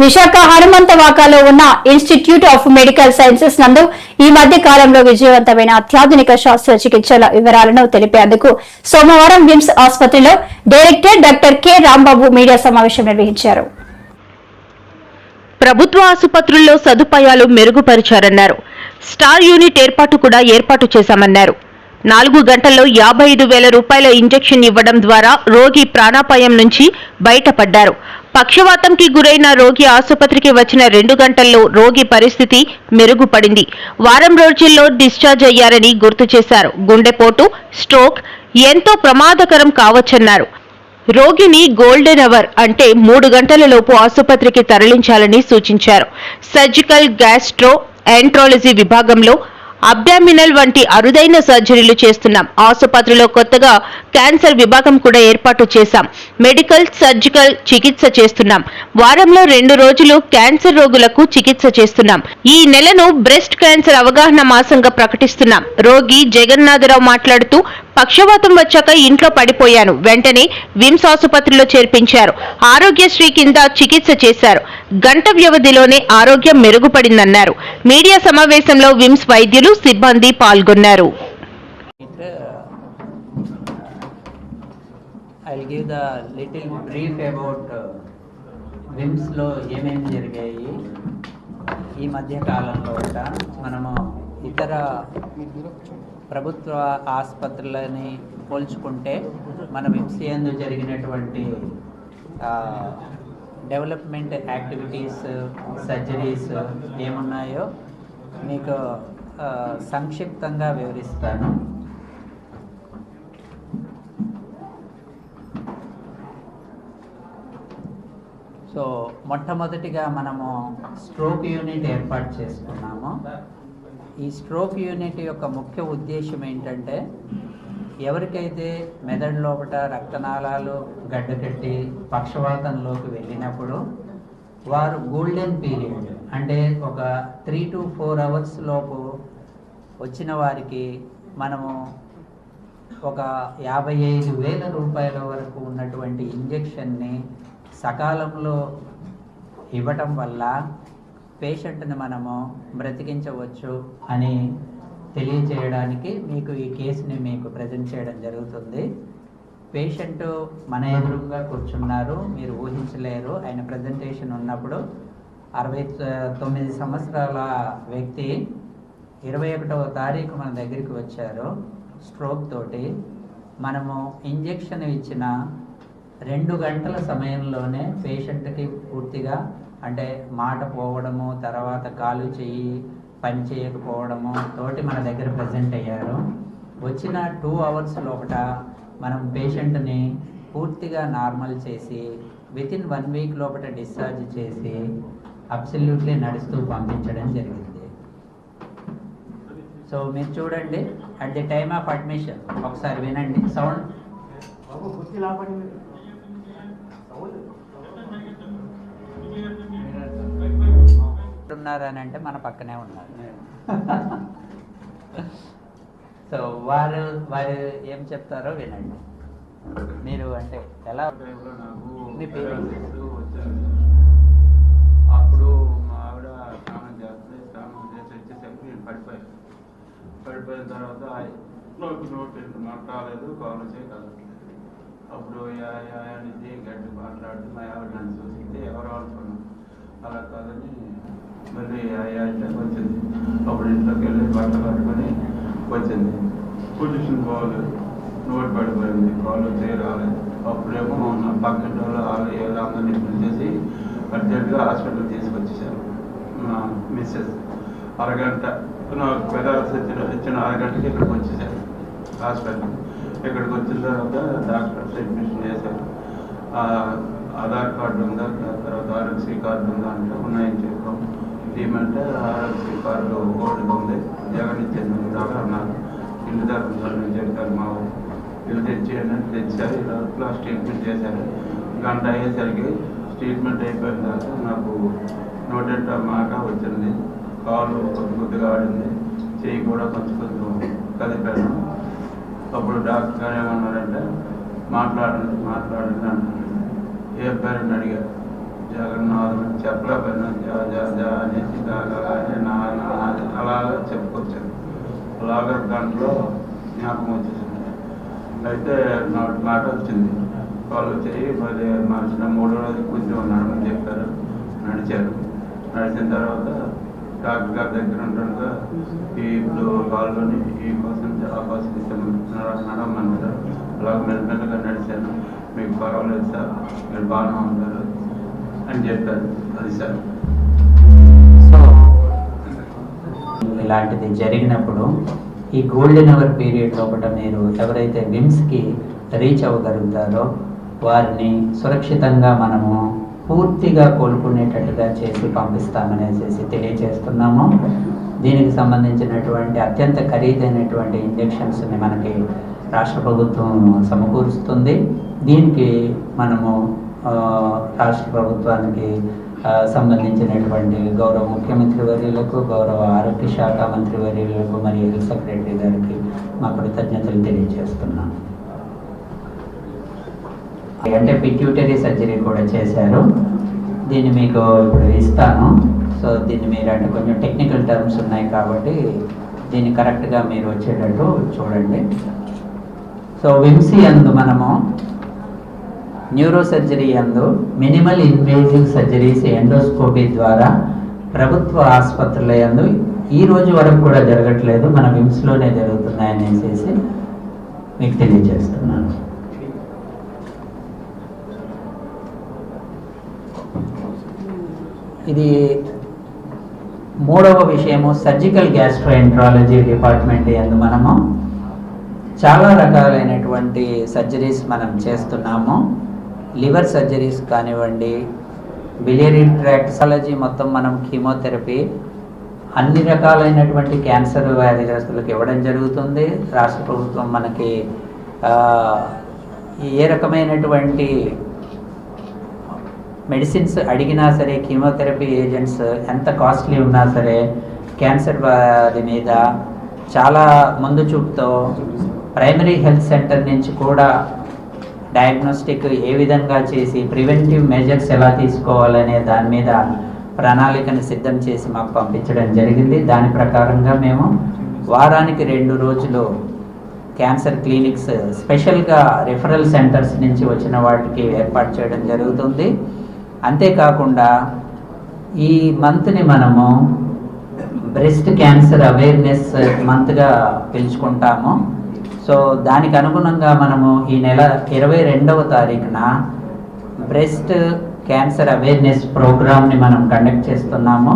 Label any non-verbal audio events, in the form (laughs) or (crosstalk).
విశాఖ హనుమంతవాకాలో ఉన్న institute of medical sciences నందు ఈ మధ్య కాలంలో విజయవంతమైన అత్యాధునిక శస్త్రచికిత్సల వివరాలను తెలిపేందుకు సోమవారం విమ్స్ ఆసుపత్రిలో director doctor K Rambabu media సమావేశం నిర్వహించారు. ప్రభుత్వ ఆసుపత్రుల్లో సదుపాయాలు మెరుగుపరిచారన్నారు. స్టార్ యూనిట్ ఏర్పాటు కూడా ఏర్పాటు చేశామన్నారు. నాలుగు గంటల్లో యాభై ఐదు వేల రూపాయల ఇంజెక్షన్ ఇవ్వడం ద్వారా రోగి ప్రాణాపాయం నుంచి బయటపడ్డారు. పక్షవాతంకి గురైన రోగి ఆసుపత్రికి వచ్చిన రెండు గంటల్లో రోగి పరిస్థితి మెరుగుపడింది. వారం రోజుల్లో డిశ్చార్జ్ అయ్యారని గుర్తు చేశారు. గుండెపోటు స్ట్రోక్ ఎంతో ప్రమాదకరం కావచ్చన్నారు. రోగిని గోల్డెన్ అవర్ అంటే మూడు గంటలలోపు ఆసుపత్రికి తరలించాలని సూచించారు. సర్జికల్ గ్యాస్ట్రో ఎంట్రాలజీ విభాగంలో అబ్డామినల్ వంటి అరుదైన సర్జరీలు చేస్తున్నాం. ఆసుపత్రిలో కొత్తగా క్యాన్సర్ విభాగం కూడా ఏర్పాటు చేశాం. మెడికల్ సర్జికల్ చికిత్స చేస్తున్నాం. వారంలో రెండు రోజులు క్యాన్సర్ రోగులకు చికిత్స చేస్తున్నాం. ఈ నెలను బ్రెస్ట్ క్యాన్సర్ అవగాహన మాసంగా ప్రకటిస్తున్నాం. రోగి జగన్నాథరావు మాట్లాడుతూ పక్షవాతం వచ్చాక ఇంట్లో పడిపోయాను. వెంటనే విమ్స్ ఆసుపత్రిలో చేర్పించారు. ఆరోగ్యశ్రీ కింద చికిత్స చేశారు. గంట వ్యవధిలోనే ఆరోగ్యం మెరుగుపడిందన్నారు. మీడియా సమావేశంలో విమ్స్ వైద్యులు సిబ్బంది పాల్గొన్నారు. I give the little brief about విమ్స్లో ఏమేమి జరిగాయి. ఈ మధ్య కాలంలో కూడా మనము ఇతర ప్రభుత్వ ఆసుపత్రులని పోల్చుకుంటే మన విప్సియందు జరిగినటువంటి డెవలప్మెంట్ యాక్టివిటీస్ సర్జరీస్ ఏమున్నాయో మీకు సంక్షిప్తంగా వివరిస్తాను. సో మొట్టమొదటిగా మనము స్ట్రోక్ యూనిట్ ఏర్పాటు చేసుకున్నాము. ఈ స్ట్రోక్ యూనిట్ యొక్క ముఖ్య ఉద్దేశం ఏంటంటే ఎవరికైతే మెదడు లోపల రక్తనాళాలు గడ్డకట్టి పక్షవాతంలోకి వెళ్ళినప్పుడు వారు గోల్డెన్ పీరియడ్ అంటే ఒక త్రీ టు ఫోర్ అవర్స్ లోపు వచ్చిన వారికి మనము ఒక యాభై ఐదు వేల రూపాయల వరకు ఉన్నటువంటి ఇంజెక్షన్ని సకాలంలో ఇవ్వటం వల్ల పేషెంట్ని మనము బ్రతికించవచ్చు అని తెలియచేయడానికి మీకు ఈ కేసుని మీకు ప్రజెంట్ చేయడం జరుగుతుంది. పేషెంట్ మన ఎదురుగా కూర్చున్నారు మీరు ఊహించలేరు. ఆయన ప్రజెంటేషన్ ఉన్నప్పుడు అరవై తొమ్మిది సంవత్సరాల వ్యక్తి ఇరవై ఒకటవ తారీఖు మన దగ్గరికి వచ్చారు స్ట్రోక్ తోటి. మనము ఇంజెక్షన్ ఇచ్చిన రెండు గంటల సమయంలోనే పేషెంట్కి పూర్తిగా అంటే మాట పోవడము తర్వాత కాలు చెయ్యి పని చేయకపోవడము తోటి మన దగ్గర ప్రజెంట్ అయ్యారు. వచ్చిన టూ అవర్స్ లోపల మనం పేషెంట్ని పూర్తిగా నార్మల్ చేసి విత్ ఇన్ వన్ వీక్ లోపల డిశ్చార్జ్ చేసి అబ్సల్యూట్లీ నడుస్తూ పంపించడం జరిగింది. సో మీరు చూడండి at the time of admission ఒకసారి వినండి. సౌండ్ ఉన్నారని అంటే మన పక్కనే ఉన్నారు. సో (laughs) వారు వారు ఏం చెప్తారో వినండి. మీరు అంటే ఎలా? మీ పేరు? అప్పుడు మా ఆవిడ స్నానం చేస్తే స్నానం చేసి వచ్చేసరికి నేను పడిపోయాను పడిపోయిన తర్వాత నాకు నోట్ మాట్లాడలేదు కాల్ చేయ కదలట్లేదు. అప్పుడు యా యా అనేది గట్టి మాట్లాడుతూ మా ఆవిడ నన్ను చూసింది ఎవరు అనుకున్నాను అలా కాదని మరి అయ్యా అంటే వచ్చింది. అప్పుడు ఇంట్లోకి వెళ్ళి బట్టలు పట్టుకొని వచ్చింది. పొజిషన్ బాగోలేదు నోట్ పడిపోయింది. కాళ్ళు చేయి అప్పుడేమో నా పక్కన వాళ్ళు వాళ్ళు ఏదో అందరినీ పిలిచేసి అర్జెంటుగా హాస్పిటల్ తీసుకొచ్చేసారు మా మిస్సెస్ అరగంట నాకు పెదాల్సి వచ్చిన ఇచ్చిన అరగంటకి ఇక్కడికి వచ్చేసారు హాస్పిటల్ ఇక్కడికి వచ్చిన తర్వాత డాక్టర్స్ అడ్మిషన్ చేశారు. ఆ, ఆధార్ కార్డు ఉందా? తర్వాత ఆరోగ్యశ్రీ కార్డు ఉందా? అంటే ఉన్నాయని చెప్పాం ఏమంటే ఆరోగ్యశ్రీ కార్డు ఓల్డ్ ఉంది జగన్ ఇచ్చింది దాకా అన్నారు. ఇల్లు దాకా ఉందని మా ఊరు. ఇల్లు తెచ్చేయండి తెచ్చారు ఇలా ట్రీట్మెంట్ చేశారు. గంట అయ్యేసరికి ట్రీట్మెంట్ అయిపోయిన తర్వాత నాకు నోటెంట మాట వచ్చింది. కాలు కొద్ది కొద్దిగా ఆడింది. చెయ్యి కూడా కొంచెం కొంచెం కదిపాను. అప్పుడు డాక్టర్ గారు ఏమన్నారంటే మాట్లాడండి మాట్లాడండి అన్నారు ఏ పేరుని అడిగారు? జగన్నాథ్ చెప్పల పైన జా జా జా అనేసి అని నా అలాగా చెప్పుకొచ్చాను అలాగా దాంట్లో జ్ఞాపకం వచ్చేసింది. అయితే మాట వచ్చింది. వాళ్ళు చేయి మరి మనిషిన మూడో రోజు కూర్చొని నడమని చెప్పారు. నడిచారు. నడిచిన తర్వాత డాక్టర్ గారి దగ్గర ఉంటుండగా ఈ ఇప్పుడు కాల్లోని ఈ కోసం ఆ కోసం నడమన్నారు అలాగ మెల్లమెల్లగా నడిచాను. మీకు పర్వాలేదు సార్. మీరు బాగానే ఉంటారు. అని చెప్పారు. అది సార్. సో ఇలాంటిది జరిగినప్పుడు ఈ గోల్డెన్ అవర్ పీరియడ్ లోపల మీరు ఎవరైతే విమ్స్కి రీచ్ అవ్వగలుగుతారో వారిని సురక్షితంగా మనము పూర్తిగా కోలుకునేటట్టుగా చేసి పంపిస్తామనేసి తెలియజేస్తున్నాము. దీనికి సంబంధించినటువంటి అత్యంత ఖరీదైనటువంటి ఇంజెక్షన్స్ని మనకి రాష్ట్ర ప్రభుత్వం సమకూరుస్తుంది. దీనికి మనము రాష్ట్ర ప్రభుత్వానికి సంబంధించినటువంటి గౌరవ ముఖ్యమంత్రి వర్యులకు గౌరవ ఆరోగ్య శాఖ మంత్రి వర్యులకు మరియు హెల్త్ సెక్రటరీ గారికి మా కృతజ్ఞతలు తెలియజేస్తున్నాను. అంటే పిట్యూటరీ సర్జరీ కూడా చేశారు. దీన్ని మీకు ఇప్పుడు ఇస్తాను. సో దీన్ని మీరు అంటే కొంచెం టెక్నికల్ టర్మ్స్ ఉన్నాయి కాబట్టి దీన్ని కరెక్ట్గా మీరు వచ్చేటట్టు చూడండి. సో విమ్సీ అందు మనము న్యూరో సర్జరీ అందు మినిమల్ ఇన్వేజివ్ సర్జరీస్ ఎండోస్కోపీ ద్వారా ప్రభుత్వ ఆసుపత్రుల యందు ఈ రోజు వరకు కూడా జరగట్లేదు. మన విమ్స్లోనే జరుగుతున్నాయనేసి మీకు తెలియజేస్తున్నాను. ఇది మూడవ విషయము. సర్జికల్ గ్యాస్ట్రోఎంట్రాలజీ డిపార్ట్మెంట్ ఎందు మనము చాలా రకాలైనటువంటి సర్జరీస్ మనం చేస్తున్నాము. లివర్ సర్జరీస్ కానివ్వండి బిలియరీ ట్రాక్సాలజీ మొత్తం మనం కీమోథెరపీ అన్ని రకాలైనటువంటి క్యాన్సర్ వ్యాధిగ్రస్తులకు ఇవ్వడం జరుగుతుంది. రాష్ట్ర ప్రభుత్వం మనకి ఏ రకమైనటువంటి మెడిసిన్స్ అడిగినా సరే కీమోథెరపీ ఏజెంట్స్ ఎంత కాస్ట్లీ ఉన్నా సరే క్యాన్సర్ వ్యాధి మీద చాలా ముందు చూపుతో ప్రైమరీ హెల్త్ సెంటర్ నుంచి కూడా డయాగ్నోస్టిక్ ఏ విధంగా చేసి ప్రివెంటివ్ మెజర్స్ ఎలా తీసుకోవాలనే దాని మీద ప్రణాళికను సిద్ధం చేసి మాకు పంపించడం జరిగింది. దాని ప్రకారంగా మేము వారానికి రెండు రోజులు క్యాన్సర్ క్లినిక్స్ స్పెషల్గా రిఫరల్ సెంటర్స్ నుంచి వచ్చిన వాటికి ఏర్పాటు చేయడం జరుగుతుంది. అంతేకాకుండా ఈ మంత్ని మనము బ్రెస్ట్ క్యాన్సర్ అవేర్నెస్ మంత్గా పిలుచుకుంటాము. సో దానికి అనుగుణంగా మనము ఈ నెల ఇరవై రెండవ తారీఖున బ్రెస్ట్ క్యాన్సర్ అవేర్నెస్ ప్రోగ్రామ్ని మనం కండక్ట్ చేస్తున్నాము.